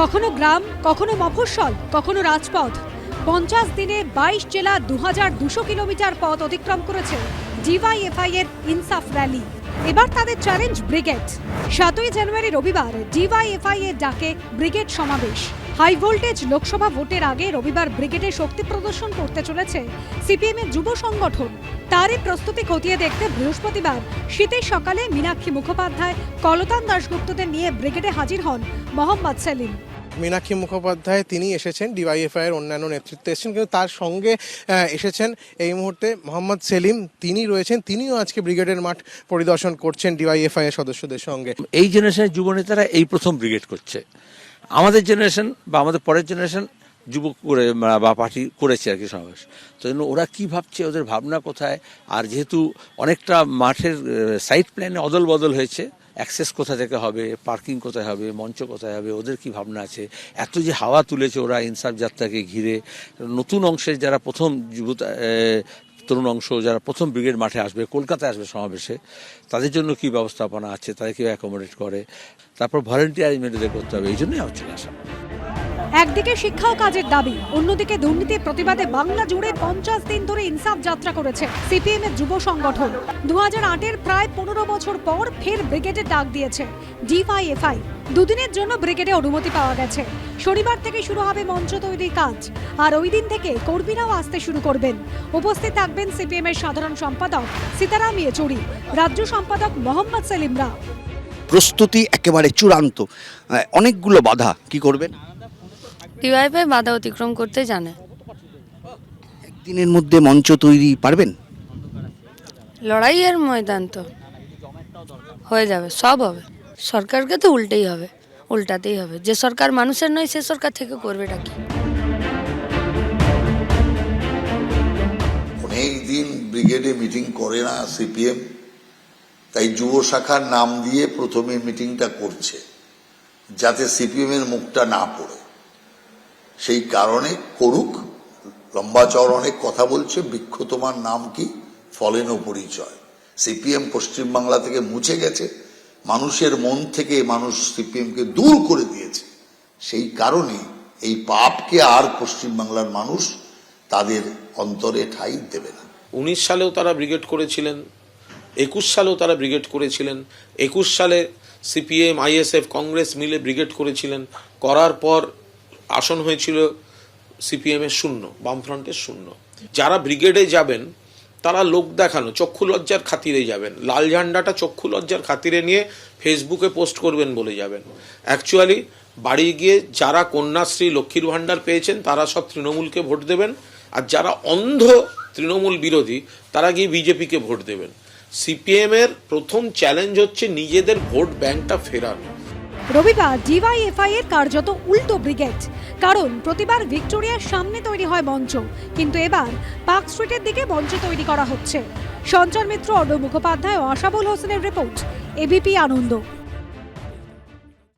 কখনো গ্রাম, কখনো মফস্বল, কখনো রাজপথ। পঞ্চাশ দিনে বাইশ জেলা দু হাজার দুশো কিলোমিটার পথ অতিক্রম করেছে ডিওয়াইএফআই এর ইনসাফ র্যালি। এবার তাদের চ্যালেঞ্জ ব্রিগেড। সাতই জানুয়ারি রবিবার ডিওয়াইএফআই এর ডাকে ব্রিগেড সমাবেশ। হাই ভোল্টেজ লোকসভা ভোটের আগে রবিবার ব্রিগেডে শক্তি প্রদর্শন করতে চলেছে সিপিএম এর যুব সংগঠন। তারই প্রস্তুতি খতিয়ে দেখতে বৃহস্পতিবার শীতের সকালে মীনাক্ষী মুখোপাধ্যায় কলতান দাশগুপ্তদের নিয়ে ব্রিগেডে হাজির হন মোহাম্মদ সেলিম। মীনাক্ষী মুখোপাধ্যায় তিনি এসেছেন ডিওয়াইএফআই এর অন্যান্য নেতৃত্বে এসেছেন কিন্তু তার সঙ্গে এসেছেন এই মুহূর্তে মোহাম্মদ সেলিম। তিনি রয়েছেন তিনিও আজকে ব্রিগেডের মাঠ পরিদর্শন করছেন ডিওয়াইএফআই এর সদস্যদের সঙ্গে। এই জেনারেশনের যুবনেতারা এই প্রথম ব্রিগেড করছে। আমাদের জেনারেশন বা আমাদের পরের জেনারেশন যুবক করে, বা পার্টি করেছে আর কি সমাবেশ। তো জন্য ওরা কি ভাবছে, ওদের ভাবনা কোথায়? আর যেহেতু অনেকটা মাঠের সাইড প্ল্যানে অদল বদল হয়েছে অ্যাক্সেস কোথা থেকে হবে পার্কিং কোথায় হবে, মঞ্চ কোথায় হবে, ওদের কি ভাবনা আছে? এত যে হাওয়া তুলেছে ওরা ইনসাফ যাত্রাকে ঘিরে, নতুন অংশের যারা প্রথম যুব তরুণ অংশ যারা প্রথম ব্রিগেড মাঠে আসবে, কলকাতায় আসবে সমাবেশে, তাদের জন্য কি ব্যবস্থাপনা আছে? তাদের কি অ্যাকোমোডেট করে? তারপর ভলেন্টিয়ার করতে হবে, এই জন্যই আমার চলে আসা। একদিকে শিক্ষা ও কাজের দাবি, অন্যদিকে দুর্নীতির প্রতিবাদে বাংলা জুড়ে পঞ্চাশ দিন ধরে ইনসাফ যাত্রা করেছে সিপিএম এর যুব সংগঠন। দু হাজার প্রায় পনেরো বছর পর ফের ব্রিগেডে ডাক দিয়েছে ডিওয়াইএফআই দুদিনের জন্য ব্রিগেডে অনুমতি পাওয়া গেছে। শনিবার থেকে শুরু হবে মঞ্চ তৈরির কাজ। আর ওই দিন থেকে কর্মীরাও আসতে শুরু করবেন। উপস্থিত থাকবেন সিপিএম এর সাধারণ সম্পাদক সীতারাম ইয়েচুরি, রাজ্য সম্পাদক মোহাম্মদ সেলিমরা প্রস্তুতি একেবারে চূড়ান্ত। অনেকগুলো বাধা কি করবেন? ডিওয়াইফাই বাধা অতিক্রম করতে জানে। একদিনের মধ্যে মঞ্চ তৈরি পারবেন? লড়াইয়ের ময়দান তো। হয়ে যাবে সব হবে। সরকারকে তো উল্টেই হবে উল্টাতেই হবে। যে সরকার মানুষের নয় সে সরকার থেকে করবেটা কি? অনেক দিন ব্রিগেডে মিটিং করে না সিপিএম তাই যুব শাখার নাম দিয়ে প্রথমে মিটিংটা করছে যাতে সিপিএম এর মুখটা না পড়ে। সেই কারণে করুক। লম্বা চওড়া অনেক কথা বলছে, বৃক্ষ তোমার নাম কি? ফলেন পরিচয়। সিপিএম পশ্চিমবাংলা থেকে মুছে গেছে। মানুষের মন থেকে মানুষ সিপিএমকে দূর করে দিয়েছে। সেই কারণে এই পাপকে আর পশ্চিমবাংলার মানুষ তাদের অন্তরে ঠাই দেবে না। উনিশ সালেও তারা ব্রিগেড করেছিলেন, একুশ সালেও তারা ব্রিগেড করেছিলেন, একুশ সালে সিপিএম, আইএসএফ, কংগ্রেস মিলে ব্রিগেড করেছিলেন। করার পর আসন হয়েছিল সিপিএম এর শূন্য, বামফ্রন্টের শূন্য। যারা ব্রিগেডে যাবেন, তারা লোক দেখানো, চক্ষু লজ্জার খাতিরে যাবেন। লাল ঝান্ডাটা চক্ষু লজ্জার খাতিরে নিয়ে ফেসবুকে পোস্ট করবেন বলে যাবেন। অ্যাকচুয়ালি বাড়ি গিয়ে যারা কন্যাশ্রী লক্ষ্মীর ভাণ্ডার পেয়েছেন, তারা সব তৃণমূলকে ভোট দেবেন। আর যারা অন্ধ তৃণমূল বিরোধী, তারা গিয়ে বিজেপিকে ভোট দেবেন। সিপিএম এর প্রথম চ্যালেঞ্জ হচ্ছে নিজেদের ভোট ব্যাংকটা ফেরানো। রবিবার ডিওয়াইএফআই এর কার্যত উল্টো ব্রিগেড। কারণ প্রতিবার ভিক্টোরিয়ার সামনে তৈরি হয় মঞ্চ। কিন্তু এবার পার্ক স্ট্রিটের দিকে মঞ্চ তৈরি করা হচ্ছে। সঞ্চার মিত্র অর্ণ মুখোপাধ্যায় ও আশাবুল হোসেনের রিপোর্ট, এবিপি আনন্দ।